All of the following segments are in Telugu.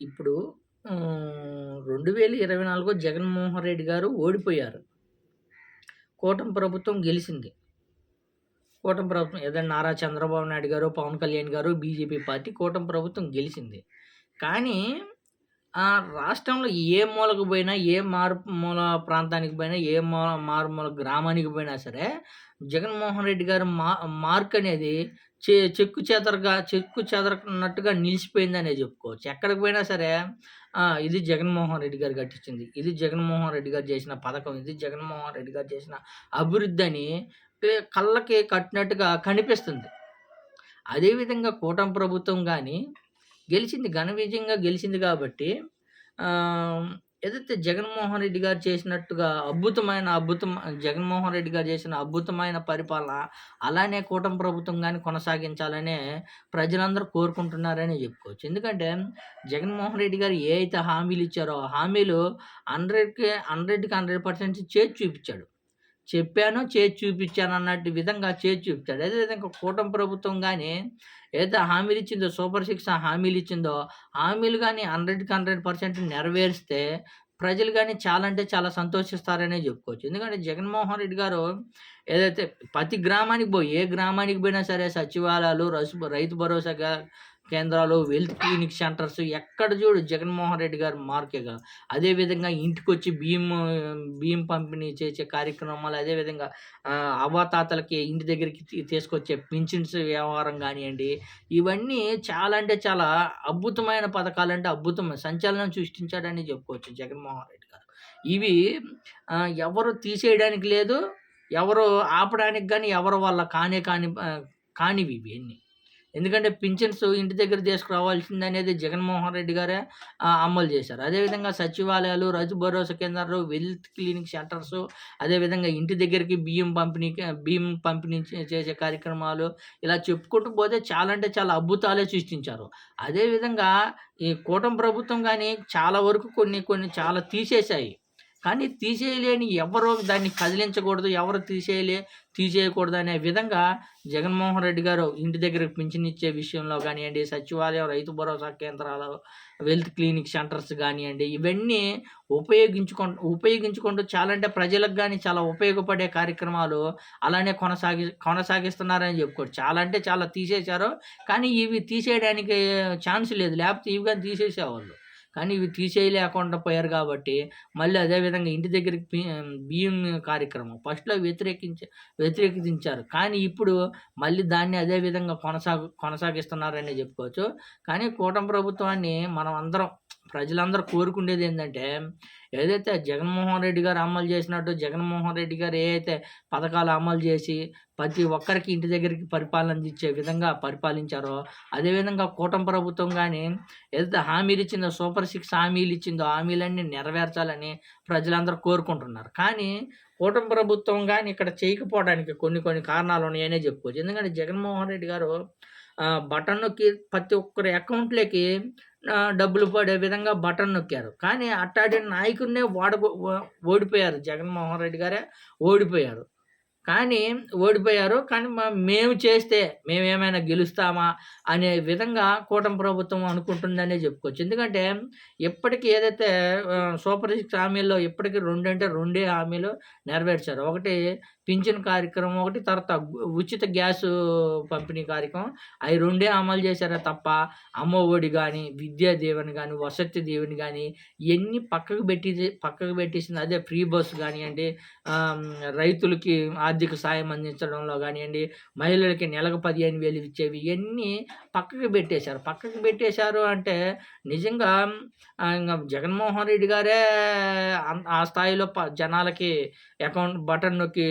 ఇప్పుడు రెండు వేల ఇరవై 2024 జగన్మోహన్ రెడ్డి గారు ఓడిపోయారు. కూటమి ప్రభుత్వం గెలిచింది కూటమి ప్రభుత్వం ఏదైనా నారా చంద్రబాబు నాయుడు గారు, పవన్ కళ్యాణ్ గారు, బీజేపీ పార్టీ కూటమి ప్రభుత్వం గెలిచింది కానీ ఆ! రాష్ట్రంలో ఏ మూలకు పోయినా, ఏ మారుమూల ప్రాంతానికి పోయినా, ఏ మూల మారుమూల గ్రామానికి పోయినా సరే, జగన్మోహన్ రెడ్డి గారి మా మార్క్ అనేది చె చెక్కు చెదరగా చెక్కు చెదరకున్నట్టుగా నిలిచిపోయిందనే చెప్పుకోవచ్చు. ఎక్కడికి పోయినా సరే ఆ! ఇది జగన్మోహన్ రెడ్డి గారు కట్టించింది. ఇది జగన్మోహన్ రెడ్డి గారు చేసిన పథకం. ఇది జగన్మోహన్ రెడ్డి గారు చేసిన అభివృద్ధని అని కళ్ళకి కట్టినట్టుగా కనిపిస్తుంది. అదేవిధంగా కూటమి ప్రభుత్వం గాని గెలిచింది. ఘన విజయంగా గెలిచింది కాబట్టి ఏదైతే జగన్మోహన్ రెడ్డి గారు చేసినట్టుగా అద్భుతమైన అద్భుతం జగన్మోహన్ రెడ్డి గారు చేసిన అద్భుతమైన పరిపాలన అలానే కూటమి ప్రభుత్వం కానీ కొనసాగించాలనే ప్రజలందరూ కోరుకుంటున్నారనే చెప్పుకోవచ్చు. ఎందుకంటే జగన్మోహన్ రెడ్డి గారు ఏ అయితే హామీలు ఇచ్చారో, హామీలు 100కి 100కి 100% చేసి చూపించాడు చెప్పాను, చేసి చూపించాను అన్నట్టు విధంగా చేసి చూపించాడు అదే విధంగా కూటమి ప్రభుత్వం కానీ ఏదైతే హామీలు ఇచ్చిందో సూపర్ సిక్స్ హామీలు ఇచ్చిందో, హామీలు కానీ హండ్రెడ్కి హండ్రెడ్ పర్సెంట్ నెరవేరిస్తే ప్రజలు కానీ చాలా అంటే చాలా సంతోషిస్తారనే చెప్పుకోవచ్చు. ఎందుకంటే జగన్మోహన్ రెడ్డి గారు ఏదైతే ప్రతి గ్రామానికి పోయి ఏ గ్రామానికి పోయినా సరే సచివాలయాలు, రైతు భరోసా కేంద్రాలు, వెల్త్ క్లినిక్ సెంటర్స్ ఎక్కడ చూడు జగన్మోహన్ రెడ్డి గారు మార్కేగా. అదే విధంగా ఇంటికొచ్చి బియ్యం బియ్యం పంపిణీ చేసే కార్యక్రమాలు, అదే విధంగా అవ్వాతాతలకి ఇంటి దగ్గరికి తీ తీసుకొచ్చే పింఛన్స్ వ్యవహారం కానివ్వండి ఇవన్నీ చాలా అంటే చాలా అద్భుతమైన పథకాలంటే అద్భుతమైన సంచలనం సృష్టించాడని చెప్పుకోవచ్చు జగన్మోహన్ రెడ్డి గారు. ఇవి ఎవరు తీసేయడానికి లేదు. ఎవరు ఆపడానికి కానీ ఎవరి వల్ల కానే కాని కానివి ఇవన్నీ. ఎందుకంటే పింఛన్స్ ఇంటి దగ్గర తీసుకురావాల్సిందనేది జగన్మోహన్ రెడ్డి గారే అమలు చేశారు. అదే విధంగా సచివాలయాలు, రైతు భరోసా కేంద్రాలు, వెల్త్ క్లినిక్ సెంటర్స్, అదే విధంగా ఇంటి దగ్గరికి బియ్యం పంపిణీకి బియ్యం పంపిణీ చేసే కార్యక్రమాలు ఇలా చెప్పుకుంటూ పోతే చాలా అంటే చాలా అద్భుతాలే సృష్టించారు. అదేవిధంగా ఈ కూటమి ప్రభుత్వం కానీ చాలా వరకు కొన్ని కొన్ని చాలా తీసేశాయి. కానీ తీసేయలేని ఎవరో దాన్ని కదిలించకూడదు. ఎవరు తీసేయలే తీసేయకూడదు అనే విధంగా జగన్మోహన్ రెడ్డి గారు ఇంటి దగ్గర పింఛన్ ఇచ్చే విషయంలో కానివ్వండి సచివాలయం, రైతు భరోసా కేంద్రాలు, వెల్త్ క్లినిక్ సెంటర్స్ కానివ్వండి ఇవన్నీ ఉపయోగించుకొన్ ఉపయోగించుకుంటూ చాలా అంటే ప్రజలకు కానీ చాలా ఉపయోగపడే కార్యక్రమాలు అలానే కొనసాగి కొనసాగిస్తున్నారని చెప్పుకోవచ్చు. చాలా అంటే చాలా తీసేశారు. కానీ ఇవి తీసేయడానికి ఛాన్స్ లేదు. లేకపోతే ఇవి కానీ తీసేసేవాళ్ళు. కానీ ఇవి తీసేయలేకుండా పోయారు కాబట్టి మళ్ళీ అదే విధంగా ఇంటి దగ్గరికి బియ్యం కార్యక్రమం ఫస్ట్‌లో వ్యతిరేకించ వ్యతిరేకించారు. కానీ ఇప్పుడు మళ్ళీ దాన్ని అదే విధంగా కొనసాగు కొనసాగిస్తున్నారనే చెప్పుకోవచ్చు. కానీ కూటమి ప్రభుత్వాన్ని మనం అందరం ప్రజలందరూ కోరుకునేది ఏంటంటే ఏదైతే జగన్మోహన్ రెడ్డి గారు అమలు చేసినట్టు జగన్మోహన్ రెడ్డి గారు ఏదైతే పథకాలు అమలు చేసి ప్రతి ఒక్కరికి ఇంటి దగ్గరికి పరిపాలన ఇచ్చే విధంగా పరిపాలించారో, అదే విధంగా కూటమి ప్రభుత్వం కానీ ఏదైతే హామీలు ఇచ్చిందో సూపర్ సిక్స్ హామీలు ఇచ్చిందో హామీలన్నీ నెరవేర్చాలని ప్రజలందరూ కోరుకుంటున్నారు. కానీ కూటమి ప్రభుత్వం కానీ ఇక్కడ చేయకపోవడానికి కొన్ని కొన్ని కారణాలు ఉన్నాయనే చెప్పుకోవచ్చు. ఎందుకంటే జగన్మోహన్ రెడ్డి గారు బటన్ నొక్కి ప్రతి ఒక్కరి అకౌంట్‌లోకి డబ్బులు పడే విధంగా బటన్ నొక్కారు. కానీ అట్టాంటి నాయకుడినే ఓడగొ ఓడిపోయారు. జగన్మోహన్ రెడ్డి గారే ఓడిపోయారు. కానీ ఓడిపోయారు. కానీ మా మేము చేస్తే మేమేమైనా గెలుస్తామా అనే విధంగా కూటమి ప్రభుత్వం అనుకుంటుందనే చెప్పుకోవచ్చు. ఎందుకంటే ఇప్పటికీ ఏదైతే సూపర్ సిక్స్ హామీల్లో ఇప్పటికీ రెండంటే రెండే హామీలు నెరవేర్చారు. ఒకటి పింఛన్ కార్యక్రమం ఒకటి, తర్వాత ఉచిత గ్యాసు పంపిణీ కార్యక్రమం. అవి రెండే అమలు చేశారే తప్ప అమ్మ ఒడి కానీ విద్యా దీవెన కానీ వసతి దీవెన కానీ ఇవన్నీ పక్కకు పెట్టి పక్కకు పెట్టేసింది. అదే ఫ్రీ బస్ కానివ్వండి రైతులకి ఆర్థిక ఆర్థిక సాయం అందించడంలో కానివ్వండి మహిళలకి నెలకు 15,000 ఇచ్చేవి ఇవన్నీ పక్కకు పెట్టేశారు. పక్కకు పెట్టేశారు అంటే నిజంగా జగన్మోహన్ రెడ్డి గారే ఆ స్థాయిలో ప జనాలకి అకౌంట్ బటన్ నొక్కి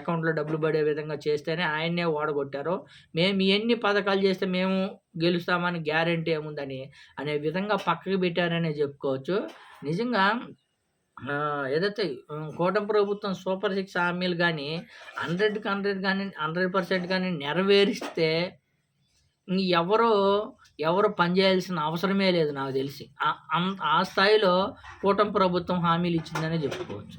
అకౌంట్‌లో డబ్బులు పడే విధంగా చేస్తేనే ఆయన్నే ఓడగొట్టారు. మేము ఇవన్నీ పథకాలు చేస్తే మేము గెలుస్తామని గ్యారంటీ ఏముందని అనే విధంగా పక్కకు పెట్టారనే చెప్పుకోవచ్చు. నిజంగా ఏదైతే హ్మ్, కూటమి ప్రభుత్వం సూపర్ సిక్స్ హామీలు కానీ హండ్రెడ్కి హండ్రెడ్ కానీ హండ్రెడ్ పర్సెంట్ కానీ నెరవేరిస్తే ఇంగ ఎవరు, ఎవరు అవసరమే లేదు నాకు తెలిసి. ఆహ్, అం ఆ స్థాయిలో కూటమి ప్రభుత్వం హామీలు ఇచ్చిందనే చెప్పుకోవచ్చు.